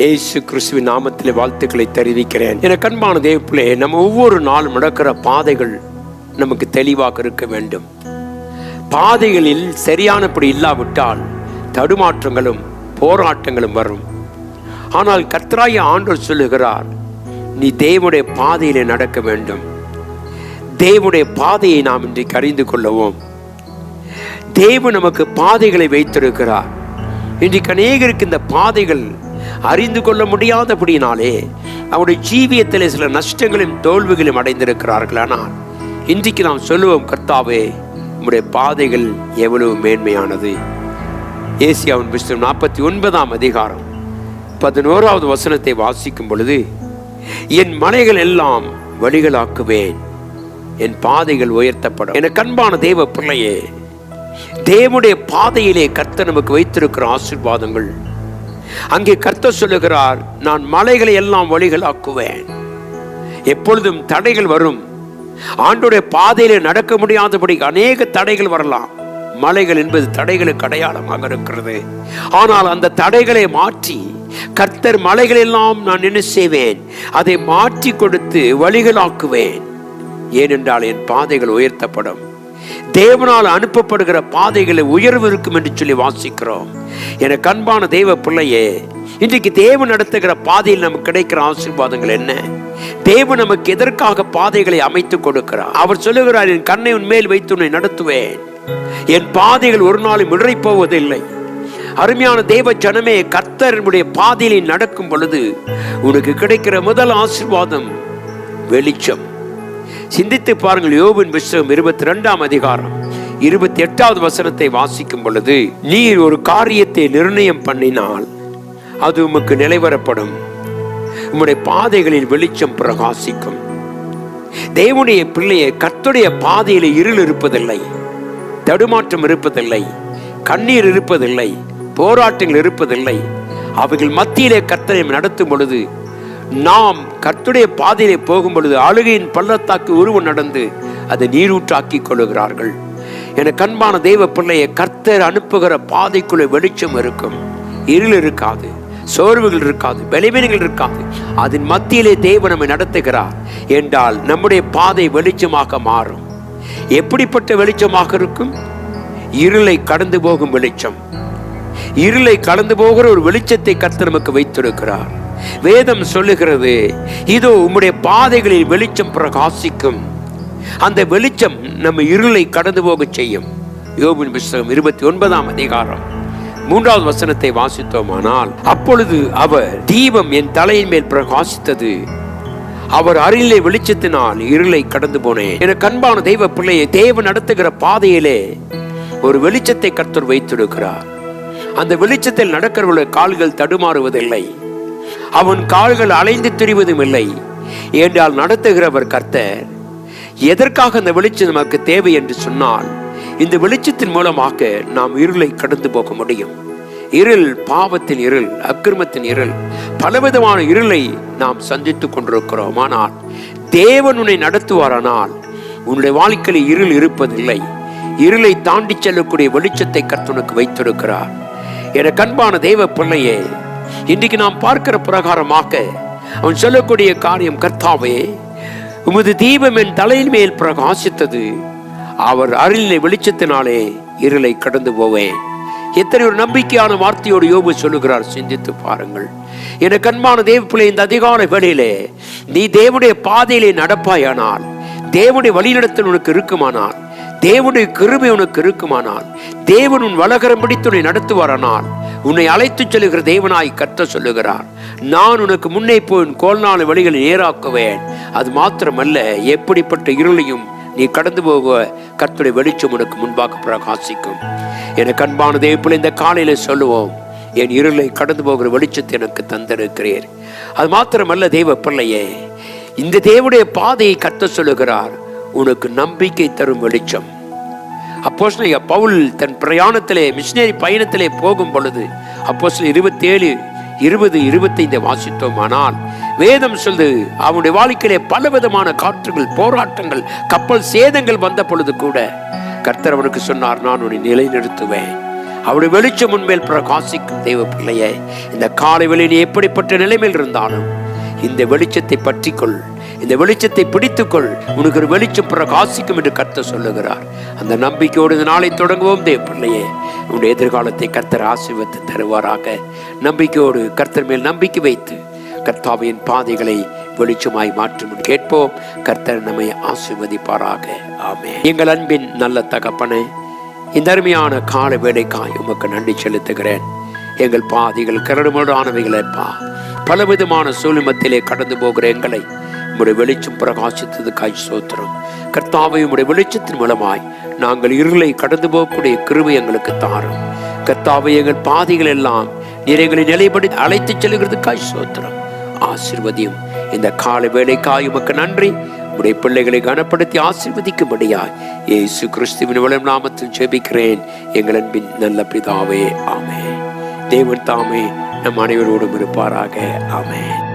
இயேசு கிறிஸ்துவின் நாமத்திலே வாழ்த்துக்களை தெரிவிக்கிறேன். என கண்பான தேவப்பிள்ளை நம்ம ஒவ்வொரு நாளும் நடக்கிற பாதைகள் நமக்கு தெளிவாக இருக்க வேண்டும். பாதைகளில் சரியானபடி இல்லாவிட்டால் தடுமாற்றங்களும் போராட்டங்களும் வரும். ஆனால் கர்த்தராய ஆண்டவர் சொல்லுகிறார் நீ தேவனுடைய பாதையிலே நடக்க வேண்டும். தேவனுடைய பாதையை நாம் இன்றைக்கு அறிந்து கொள்ளவும். தேவன் நமக்கு பாதைகளை வைத்திருக்கிறார். இன்றைக்கு அநேகருக்கு இந்த பாதைகள் அறிந்து கொள்ள முடியாதபடினாலே அவருடைய ஜீவியத்தில் சில நஷ்டங்களையும் தோல்விகளையும் அடைந்திருக்கிறார்கள். ஆனால் இன்றைக்கு நாம் சொல்லுவோம் கர்த்தாவே உம்முடைய பாதைகள் எவ்வளவு மேன்மையானது. ஏசியாவின் புஸ்தகம் நாற்பத்தி ஒன்பதாம் அதிகாரம் பதினோராவது வசனத்தை வாசிக்கும் பொழுது என் மலைகள் எல்லாம் வழிகளாக்குவேன் என் பாதைகள் உயர்த்தப்படும். என கண்பான தேவ பிள்ளையே தேவனுடைய பாதையிலே கர்த்த நமக்கு வைத்திருக்கிற ஆசீர்வாதங்கள் அங்கே கர்த்தர் சொல்லுகிறார் நான் மலைகளை எல்லாம் வழிகளாக்குவேன். எப்பொழுதும் தடைகள் வரும். ஆண்டுடைய பாதையில நடக்க முடியாதபடி அநேக தடைகள் வரலாம். மலைகள் என்பது தடைகளுக்கு அடையாளமாக இருக்கிறது. ஆனால் அந்த தடைகளை மாற்றி கர்த்தர் மலைகள் எல்லாம் நான் என்ன செய்வேன்? அதை மாற்றி கொடுத்து வழிகளாக்குவேன். ஏனென்றால் என் பாதைகள் உயர்த்தப்படும். தேவனால் அனுப்பப்படுகிற பாதைகளை உயர்வு இருக்கும் என்று சொல்லி வாசிக்கிறோம். என கண்பான தெய்வ பிள்ளையே இன்றைக்கு தேவன் நடத்துகிற பாதையில் நமக்கு கிடைக்கிற ஆசீர்வாதங்கள் என்ன? தேவன் நமக்கு எதற்காக பாதைகளை அமைத்து கொடுக்கிறார்? அவர் சொல்லுகிறார் என் கண்ணை உன்மேல் வைத்து உன்னை நடத்துவேன். என் பாதைகள் ஒரு நாளும் இடறி போவதில்லை. அருமையான தேவ ஜனமே கர்த்தரனுடைய பாதையில் நடக்கும் பொழுது உனக்கு கிடைக்கிற முதல் ஆசீர்வாதம் வெளிச்சம். சிந்தித்து பாருங்கள் யோபின் புஸ்தகம் இருபத்தி ரெண்டாம் அதிகாரம். இருபத்தி எட்டாவது வசனத்தை வாசிக்கும் பொழுது நீர் ஒரு காரியத்தை நிர்ணயம் பண்ணினால் அது உமக்கு நிலைவரப்படும் உம்முடைய பாதைகளில் வெளிச்சம் பிரகாசிக்கும். தேவனுடைய பிள்ளையை கத்துடைய பாதையில் இருள் இருப்பதில்லை. தடுமாற்றம் இருப்பதில்லை. கண்ணீர் இருப்பதில்லை. போராட்டங்கள் இருப்பதில்லை. அவைகள் மத்தியிலே கத்தனை நடத்தும் பொழுது நாம் கர்த்துடைய பாதையிலே போகும் பொழுது அழுகையின் பள்ளத்தாக்கு உருவம் நடந்து அதை நீரூற்றாக்கி கொள்ளுகிறார்கள். என கண்பான தெய்வ பிள்ளையை கர்த்தர் அனுப்புகிற பாதைக்குள்ளே வெளிச்சம் இருக்கும். இருள் இருக்காது சோர்வுகள் இருக்காது பலவீனங்கள் இருக்காது. அதன் மத்தியிலே தெய்வம் நம்மை நடத்துகிறார். என்றால் நம்முடைய பாதை வெளிச்சமாக மாறும். எப்படிப்பட்ட வெளிச்சமாக இருக்கும்? இருளை கடந்து போகும் வெளிச்சம். இருளை கடந்து போகிற ஒரு வெளிச்சத்தை கர்த்தர் நமக்கு வைத்திருக்கிறார். வேதம் சொல்லுகிறது இதோ உம்முடைய பாதைகளில் வெளிச்சம் பிரகாசிக்கும். அந்த வெளிச்சம் நம்ம இருளை கடந்து போக செய்யும். யோபின் புஸ்தகம் இருபத்தி ஒன்பதாம் அதிகாரம். மூன்றாவது வசனத்தை வாசித்தோமானால் அப்பொழுது அவர் தீபம் என் தலையின் மேல் பிரகாசித்தது. அவர் அருளிலே வெளிச்சத்தினால் இருளை கடந்து போனேன். என கண்பான தெய்வ பிள்ளையை தேவன் நடத்துகிற பாதையிலே ஒரு வெளிச்சத்தை கர்த்தர் வைத்திருக்கிறார். அந்த வெளிச்சத்தில் நடக்கிறவர்கள் கால்கள் தடுமாறுவதில்லை. அவன் கால்கள் அலைந்து திரிவதும் இல்லை. என்றால் நடத்துகிறவர் கர்த்தர். எதற்காக அந்த வெளிச்சம் நமக்கு தேவை என்று சொன்னால் இந்த வெளிச்சத்தின் மூலமாக நாம் இருளை கடந்து போக முடியும். இருள் பாவத்தின் இருள் அக்கிரமத்தின் இருள் பலவிதமான இருளை நாம் சந்தித்துக் கொண்டிருக்கிறோம். ஆனால் தேவன் உன்னை நடத்துவாரானால் உன்னுடைய வாழ்க்கையில் இருள் இருப்பதில்லை. இருளை தாண்டி செல்லக்கூடிய வெளிச்சத்தை கர்த்தனுக்கு வைத்திருக்கிறார். என கண்பான தெய்வ பிள்ளையே இன்றைக்கு நாம் பார்க்கிற பிரகாரமாக அவன் சொல்லக்கூடிய காரியம் கர்த்தாவே உமது தீபம் என் தலையின் மேல் பிரகாசித்தது. அவர் அருளினை வெளிச்சத்தினாலே இருளை கடந்து போவேன். எத்தனை ஒரு நம்பிக்கையான வார்த்தையோடு யோபு சொல்லுகிறார் சிந்தித்து பாருங்கள். என கண்மான தேவ பிள்ளை இந்த அதிகார வேளையிலே நீ தேவனுடைய பாதையிலே நடப்பாயானால் தேவனுடைய வழிநடத்தல் உனக்கு இருக்குமானால் தேவனுடைய கிருமை உனக்கு இருக்குமானால் தேவன் உன் வலகரம் பிடித்து உன்னை நடத்துவாரானால் உன்னை அழைத்துச் செல்லுகிற தேவனாய் கத்த சொல்லுகிறார். நான் உனக்கு முன்னே போய் கோல்நாள் வழிகளை நேராக்குவேன் அது மாத்திரமல்ல எப்படிப்பட்ட இருளையும் நீ கடந்து போக கத்துடைய வெளிச்சம் உனக்கு முன்பாக பிரகாசிக்கும் எனக்கு அன்பான தேவப்பிள்ளை இந்த காலையில சொல்லுவோம் என் இருளை கடந்து போகிற வெளிச்சத்தை எனக்கு தந்திருக்கிறீர். அது மாத்திரமல்ல தெய்வ பிள்ளையே இந்த தேவனுடைய பாதையை கத்த சொல்லுகிறார். உனக்கு நம்பிக்கை தரும் வெளிச்சம். அப்போஸ் பவுல் தன் பிரயாணத்திலே மிஷினரி பயணத்திலே போகும் பொழுது அப்போஸ்ல இருபத்தி ஏழு இருபது இருபத்தைந்து வாசித்தோமானால் வேதம் சொல்லு அவனுடைய வாழ்க்கையிலே பலவிதமான காற்றுகள் போராட்டங்கள் கப்பல் சேதங்கள் வந்த பொழுது கூட கர்த்தர் அவனுக்கு சொன்னார் நான் உன்னை நிலைநிறுத்துவேன். அவருடைய வெளிச்சம் முன்மேல் பிரகாசிக்கும் தெய்வ பிள்ளையே இந்த காலை வெளியில் எப்படிப்பட்ட நிலைமையில் இருந்தாலும் இந்த வெளிச்சத்தை பற்றிக்கொள். இந்த வெளிச்சத்தை பிடித்துக்கொள். உனக்கு ஒரு வெளிச்சம் பிரகாசிக்கும் என்று கர்த்தர் சொல்லுகிறார். அந்த நம்பிக்கையோடு இந்த நாளை தொடங்குவோம் தேவ பிள்ளையே. உன்னுடைய எதிர்காலத்தை கர்த்தர் ஆசீர்வத்து தருவாராக. நம்பிக்கையோடு கர்த்தர் மேல் நம்பிக்கை வைத்து கர்த்தாவின் பாதைகளை வெளிச்சமாய் மாற்றும் கேட்போம். கர்த்தர் நம்மை ஆசீர்வதிப்பாராக. ஆமே எங்கள் அன்பின் நல்ல தகப்பனே இந்த அருமையான கால வேலைக்காய் உமக்கு நன்றி செலுத்துகிறேன். எங்கள் பாதைகள் பல பலவிதமான சூழ்நிமத்திலே கடந்து போகிற எங்களை உம்முடைய வெளிச்சம் பிரகாசித்ததுக்காய் சோத்திரம். கர்த்தாவை உம்முடைய வெளிச்சத்தின் மூலமாய் நாங்கள் இருளை கடந்து போகக்கூடிய கிருவை எங்களுக்கு தாரும். கர்த்தாவை எங்கள் பாதைகள் எல்லாம் நிறைகளை நிலைப்படி அழைத்துச் செல்கிறதுக்காய் சோத்திரம். ஆசிர்வதியும். இந்த கால வேலைக்காய் உமக்கு நன்றி. உடைய பிள்ளைகளை கனப்படுத்தி ஆசீர்வதிக்கும்படியாய் இயேசு கிறிஸ்துவின் வளம் நாமத்தில் ஜெபிக்கிறேன். எங்கள் அன்பின் நல்ல பிதாவே ஆமே தேவன் தாமே நம் அனைவரோடும் இருப்பாராக. ஆமேன்.